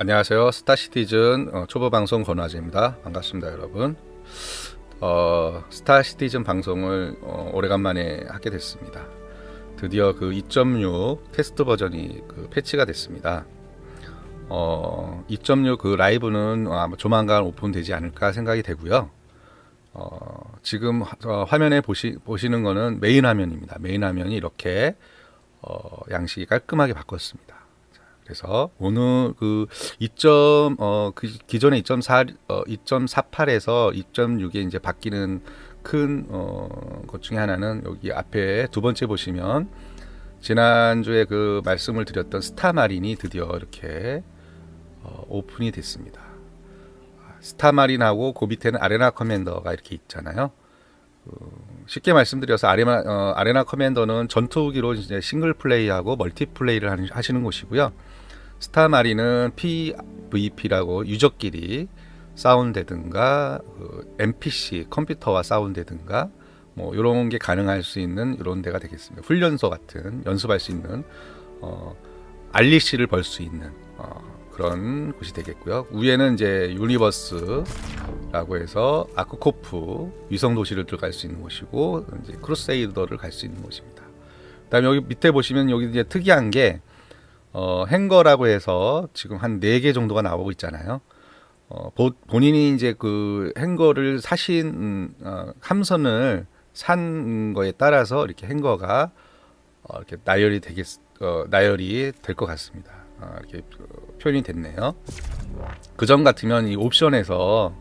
안녕하세요. 스타시티즌 어, 초보 방송 권화재입니다. 반갑습니다, 여러분. 어, 스타시티즌 방송을 어, 오래간만에 하게 됐습니다. 드디어 그 2.6 테스트 버전이 그 패치가 됐습니다. 어, 2.6그 라이브는 아마 조만간 오픈되지 않을까 생각이 되고요. 어, 지금 화- 어, 화면에 보시, 보시는 거는 메인 화면입니다. 메인 화면이 이렇게 어, 양식이 깔끔하게 바꿨습니다. 자, 그래서 오늘 그 2점 어, 그 기존의 2.4 어, 2.48에서 2.6에 이제 바뀌는 큰 어, 것 중에 하나는 여기 앞에 두 번째 보시면 지난주에 그 말씀을 드렸던 스타마린이 드디어 이렇게 어, 오픈이 됐습니다. 스타마린하고 그 밑에는 아레나 커맨더가 이렇게 있잖아요. 그 쉽게 말씀드려서 아레나, 어, 아레나 커맨더는 전투기로 이제 싱글 플레이하고 멀티 플레이를 하시는 곳이고요. 스타마린은 PVP라고 유저끼리 싸운다든가 그 NPC 컴퓨터와 싸운다든가 뭐 이런 게 가능할 수 있는 이런 데가 되겠습니다. 훈련소 같은 연습할 수 있는 어, 알리씨를 벌 수 있는 어, 그런 곳이 되겠고요. 위에는 이제 유니버스라고 해서 아크코프 위성 도시를 들어갈 수 있는 곳이고 이제 크루세이더를 갈 수 있는 곳입니다. 그다음에 여기 밑에 보시면 여기 이제 특이한 게 어, 행거라고 해서 지금 한 네 개 정도가 나오고 있잖아요. 어, 보, 본인이 이제 그 행거를 사신 음, 어, 함선을 산 거에 따라서 이렇게 행거가 어, 이렇게 나열이 되겠 어, 나열이 될 것 같습니다. 어, 이렇게 그 표현이 됐네요. 그전 같으면 이 옵션에서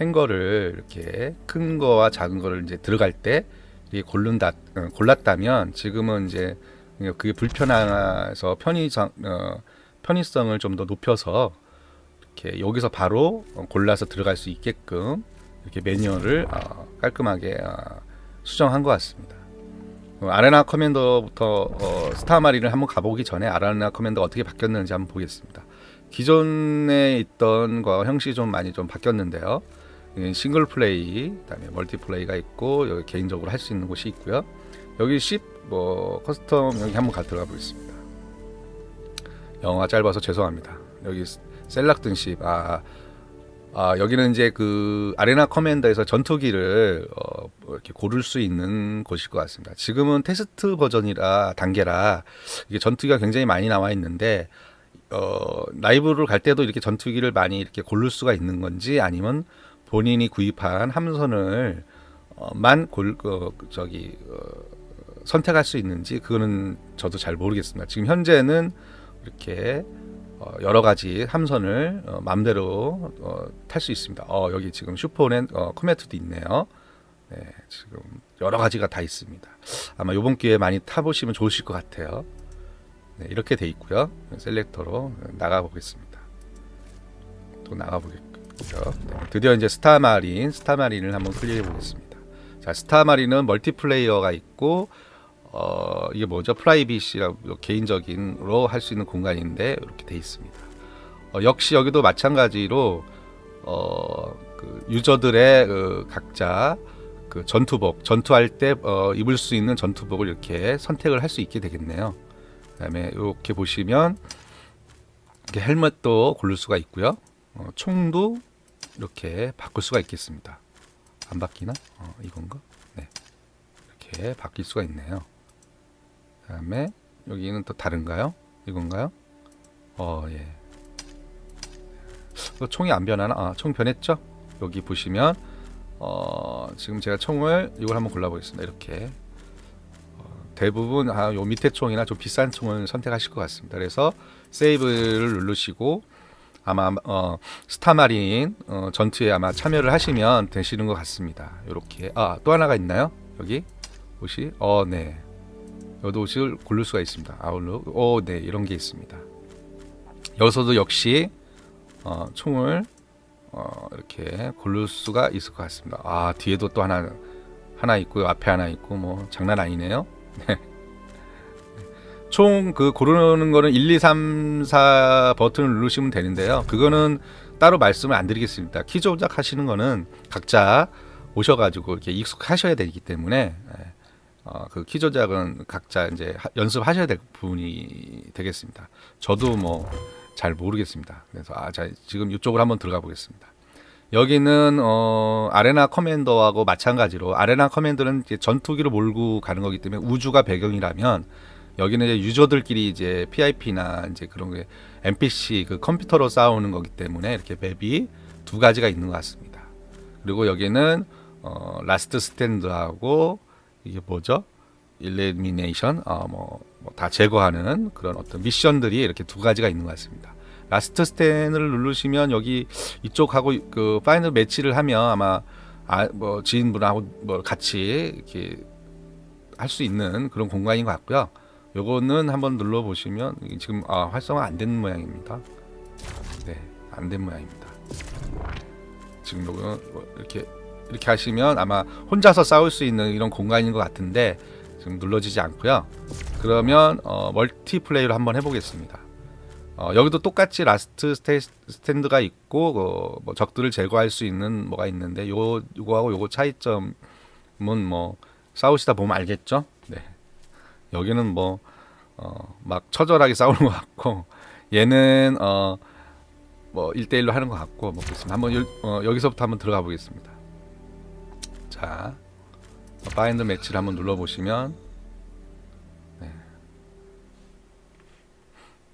행거를 이렇게 큰 거와 작은 거를 이제 들어갈 때 고른다 어, 골랐다면 지금은 이제 그게 불편해서 편의성 어, 편의성을 좀 더 높여서 이렇게 여기서 바로 어, 골라서 들어갈 수 있게끔 이렇게 매뉴얼을 어, 깔끔하게 어, 수정한 것 같습니다. 어, 아레나 커맨더부터 어, 스타마린을 한번 가보기 전에 아레나 커맨더가 어떻게 바뀌었는지 한번 보겠습니다. 기존에 있던 거 형식이 좀 많이 좀 바뀌었는데요. 예, 싱글 플레이, 그다음에 멀티 플레이가 있고 여기 개인적으로 할 수 있는 곳이 있고요. 여기 10뭐 커스텀 여기 한번 가 들어가 보겠습니다. 영어가 짧아서 죄송합니다. 여기 셀락든 10. 아, 아 여기는 이제 그 아레나 커맨더에서 전투기를 어, 뭐 이렇게 고를 수 있는 곳일 것 같습니다. 지금은 테스트 버전이라 단계라 이게 전투기가 굉장히 많이 나와 있는데 어, 라이브를 갈 때도 이렇게 전투기를 많이 이렇게 고를 수가 있는 건지 아니면 본인이 구입한 함선을 어, 만 골, 어, 저기 어, 선택할 수 있는지 그거는 저도 잘 모르겠습니다. 지금 현재는 이렇게 어, 여러 가지 함선을 어, 어, 탈수 있습니다. 어, 여기 지금 슈퍼넷 어, 코메트도 있네요. 네, 지금 여러 가지가 다 있습니다. 아마 이번 기회에 많이 타보시면 좋으실 것 같아요. 네, 이렇게 돼 있고요. 셀렉터로 나가 보겠습니다. 또 나가 보겠고요. 네, 드디어 이제 스타마린, 스타마린을 한번 클릭해 보겠습니다. 자, 스타마린은 멀티플레이어가 있고 어, 이게 뭐죠? 프라이빗이라고 개인적인로 할 수 있는 공간인데 이렇게 돼 있습니다. 어, 역시 여기도 마찬가지로 어, 그 유저들의 그 각자 그 전투복, 전투할 때 어, 입을 수 있는 전투복을 이렇게 선택을 할 수 있게 되겠네요. 그다음에 이렇게 보시면 이렇게 헬멧도 고를 수가 있고요. 어, 총도 이렇게 바꿀 수가 있겠습니다. 안 바뀌나? 어, 이건가? 네. 이렇게 바뀔 수가 있네요. 그다음에 여기는 또 다른가요? 이건가요? 어, 예. 어, 총이 안 변하나? 아, 총 변했죠? 여기 보시면 어, 지금 제가 총을 이걸 한번 골라보겠습니다. 이렇게 어, 대부분 아, 요 밑에 총이나 좀 비싼 총을 선택하실 것 같습니다. 그래서 세이브를 누르시고 아마 어, 스타마린 어, 전투에 아마 참여를 하시면 되시는 것 같습니다. 이렇게 아또 하나가 있나요? 여기 옷이 어 네. 여기 옷을 고를 수가 있습니다. 아울룩 오네 이런 게 있습니다. 여기서도 역시 어, 총을 어, 이렇게 고를 수가 있을 것 같습니다. 아 뒤에도 또 하나 하나 있고 앞에 하나 있고 뭐 장난 아니네요. 네. 총그 고르는 거는 1, 2, 3, 4 버튼을 누르시면 되는데요. 그거는 따로 말씀을 안 드리겠습니다. 키 조작 하시는 거는 각자 오셔가지고 이렇게 익숙하셔야 되기 때문에 예. 어, 그키 조작은 각자 이제 하- 연습하셔야 될 부분이 되겠습니다. 저도 뭐 잘 모르겠습니다. 그래서 아, 자, 지금 이쪽으로 한번 들어가 보겠습니다. 여기는 어, 아레나 커맨더하고 마찬가지로 아레나 커맨더는 이제 전투기로 몰고 가는 거기 때문에 우주가 배경이라면 여기는 이제 유저들끼리 이제 PIP나 이제 그런 게 NPC 그 컴퓨터로 싸우는 거기 때문에 이렇게 맵이 두 가지가 있는 것 같습니다. 그리고 여기는 어, 라스트 스탠드하고 이게 뭐죠? 일레미네이션 어 뭐 다 제거하는 그런 어떤 미션들이 이렇게 두 가지가 있는 것 같습니다. 라스트 스탠을 누르시면 여기 이쪽하고 그 파이널 매치를 하면 아마 아, 뭐 지인분하고 뭐 같이 이렇게 할 수 있는 그런 공간인 것 같고요. 요거는 한번 눌러 보시면 지금 아, 활성화 안 된 모양입니다. 네, 안 된 모양입니다. 지금 요거 뭐 이렇게 이렇게 하시면 아마 혼자서 싸울 수 있는 이런 공간인 것 같은데 지금 눌러지지 않고요. 그러면 어, 멀티플레이로 한번 해보겠습니다. 어, 여기도 똑같이 라스트 스테, 스탠드가 있고 어, 뭐 적들을 제거할 수 있는 뭐가 있는데 요 요거하고 요거 차이점은 뭐 싸우시다 보면 알겠죠. 네. 여기는 뭐 어, 막 처절하게 싸우는 것 같고 얘는 어, 뭐 1대1로 하는 것 같고 뭐. 한번 여, 어, 여기서부터 한번 들어가 보겠습니다. 자, 파인드 매치를 한번 눌러 보시면 네.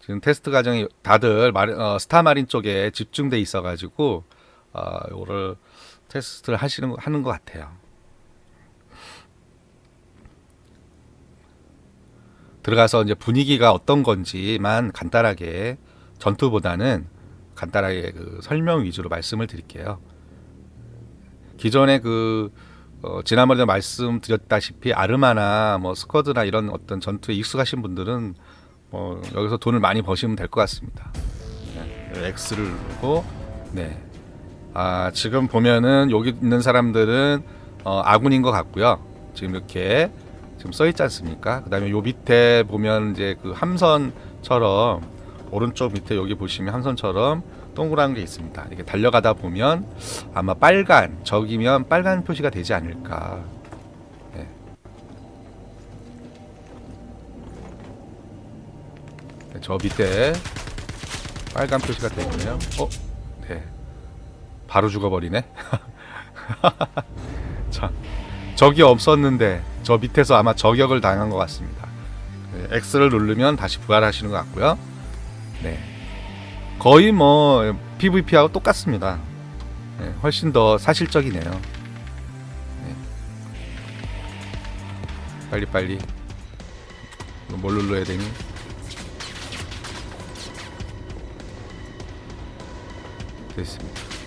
지금 테스트 과정이 다들 마리, 어, 스타 마린 쪽에 집중돼 있어 가지고 어, 요거를 테스트를 하시는 하는 것 같아요. 들어가서 이제 분위기가 어떤 건지만 간단하게 전투보다는 간단하게 그 설명 위주로 말씀을 드릴게요. 기존에 그 어, 지난번에 말씀드렸다시피 아르마나 뭐 스쿼드나 이런 어떤 전투에 익숙하신 분들은 뭐 여기서 돈을 많이 버시면 될 것 같습니다. 네, X를 누르고 네. 아 지금 보면은 여기 있는 사람들은 어, 아군인 것 같고요. 지금 이렇게 지금 써 있지 않습니까? 그다음에 요 밑에 보면 이제 그 함선처럼 오른쪽 밑에 여기 보시면 함선처럼 동그란 게 있습니다. 이렇게 달려가다 보면 아마 빨간 적이면 빨간 표시가 되지 않을까. 네. 네, 저 밑에 빨간 표시가 되고요. 어, 네. 바로 죽어버리네. 자, 적이 없었는데 저 밑에서 아마 저격을 당한 것 같습니다. 네, X를 누르면 다시 부활하시는 것 같고요. 네. 거의 뭐 PVP하고 똑같습니다. 네, 훨씬 더 사실적이네요. 네. 빨리 빨리 이거 뭘 눌러야 되니? 됐습니다.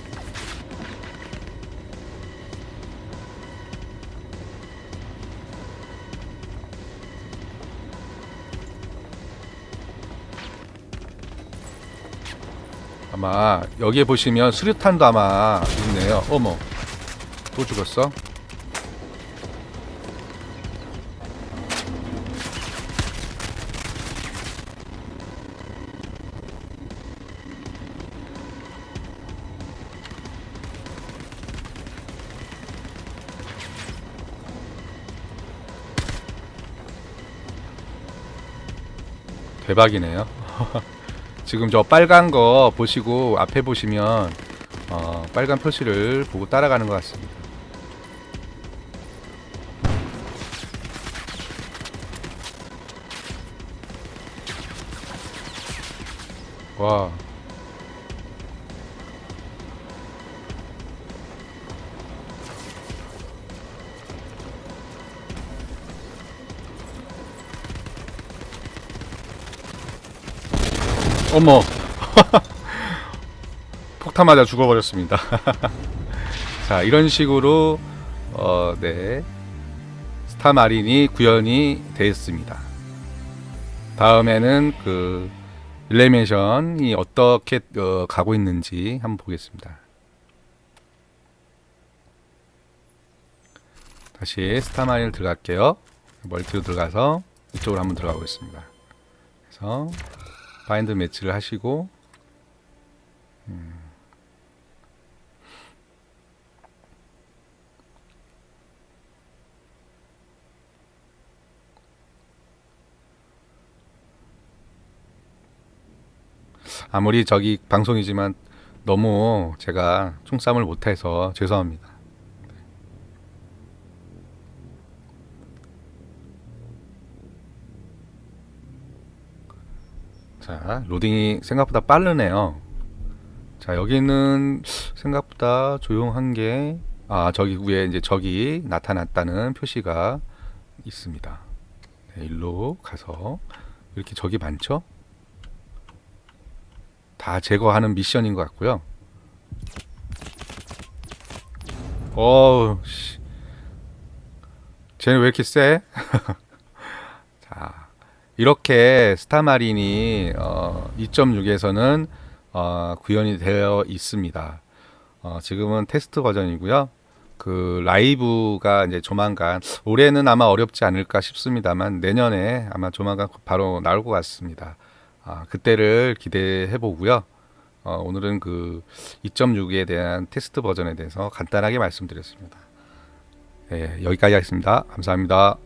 아마 여기에 보시면 수류탄도 아마 있네요. 어머, 또 죽었어? 대박이네요. 지금 저 빨간 거 보시고 앞에 보시면 어, 빨간 표시를 보고 따라가는 것 같습니다. 와. 어머. 폭탄 맞아 죽어버렸습니다. 자, 이런 식으로, 어, 네. 스타 마린이 구현이 되었습니다. 다음에는 그, 일레메이션이 어떻게 어, 가고 있는지 한번 보겠습니다. 다시 스타 마린을 들어갈게요. 멀티로 들어가서 이쪽으로 한번 들어가 보겠습니다. 그래서 바인드 매치를 하시고 음. 아무리 저기 방송이지만 너무 제가 총싸움을 못해서 죄송합니다. 자, 로딩이 생각보다 빠르네요. 자, 여기는 생각보다 조용한 게, 아, 저기 위에 이제 적이 나타났다는 표시가 있습니다. 네, 일로 가서, 이렇게 적이 많죠? 다 제거하는 미션인 것 같고요. 어우, 씨. 쟤는 왜 이렇게 세? 자, 이렇게 스타마린이 어, 2.6에서는 어, 구현이 되어 있습니다. 어, 지금은 테스트 버전이고요. 그 라이브가 이제 조만간 올해는 아마 어렵지 않을까 싶습니다만 내년에 아마 조만간 바로 나올 것 같습니다. 아, 그때를 기대해 보고요. 어, 오늘은 그 2.6에 대한 테스트 버전에 대해서 간단하게 말씀드렸습니다. 예, 여기까지 하겠습니다. 감사합니다.